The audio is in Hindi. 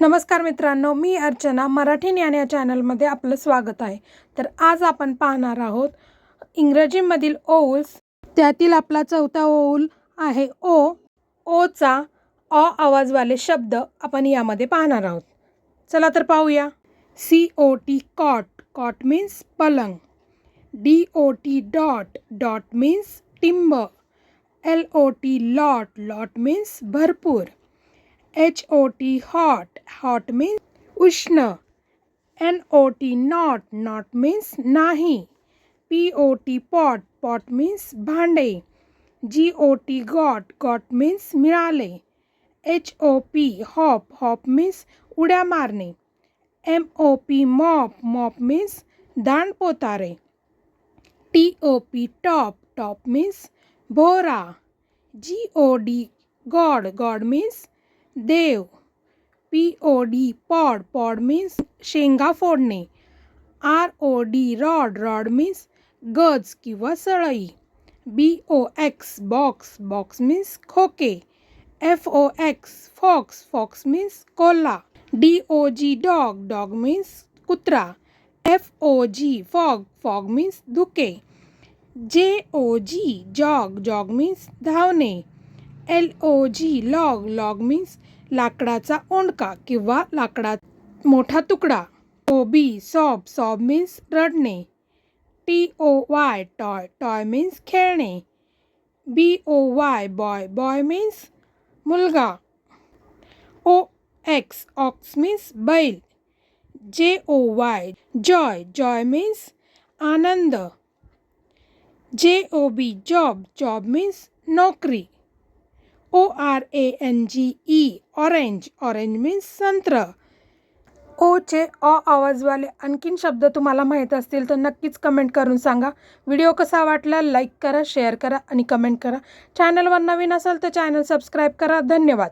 नमस्कार मित्रांनो मी अर्चना मराठी ज्ञान या चॅनलमध्ये आपलं स्वागत आहे. तर आज आपण पाहणार आहोत इंग्रजीमधील ओल्स त्यातील आपला चौथा ओल आहे ओ. ओचा अ आवाजवाले शब्द आपण यामध्ये पाहणार आहोत. चला तर पाहूया. C O T cot. Cot means पलंग. D O T dot. Dot means टिंब. L O T lot. Lot means भरपूर. H O T hot hot means उष्ण. N O T not not means नाही. P O T pot pot means भांडे. G O T got got means मिळाले. H O P hop hop means उड्या मारणे. M O P mop mop means दांड पोतारे. T O P top top means भोरा. G O D god god means देव। P O D, pod. Pod means शेंगा फोडणे। R O D, rod. Rod means गज किंवा सळई। B O X, box. Box means खोके। F O X, fox. Fox means कोल्हा। D O G, dog. Dog means कुत्रा। F O G, fog. Fog means धुके। J O G, jog. Jog means धावणे। L O G log log means लाकडाचा ओंडका किंवा लाकडा मोठा तुकडा. O B sob sob means रडणे. T O Y toy toy means खेळणे. B O Y boy boy means मुलगा. ओ एक्स ऑक्स मीन्स बैल. J O Y joy joy means आनंद. J O B job job means नोकरी. O R A N G E orange orange means संत्र. ओचे अ आवाजवाले आणखीन शब्द तुम्हाला माहीत असतील तर नक्कीच कमेंट करून सांगा. व्हिडिओ कसा वाटला लाईक करा शेअर करा आणि कमेंट करा. चॅनलवर नवीन असाल तर चॅनल सबस्क्राईब करा. धन्यवाद.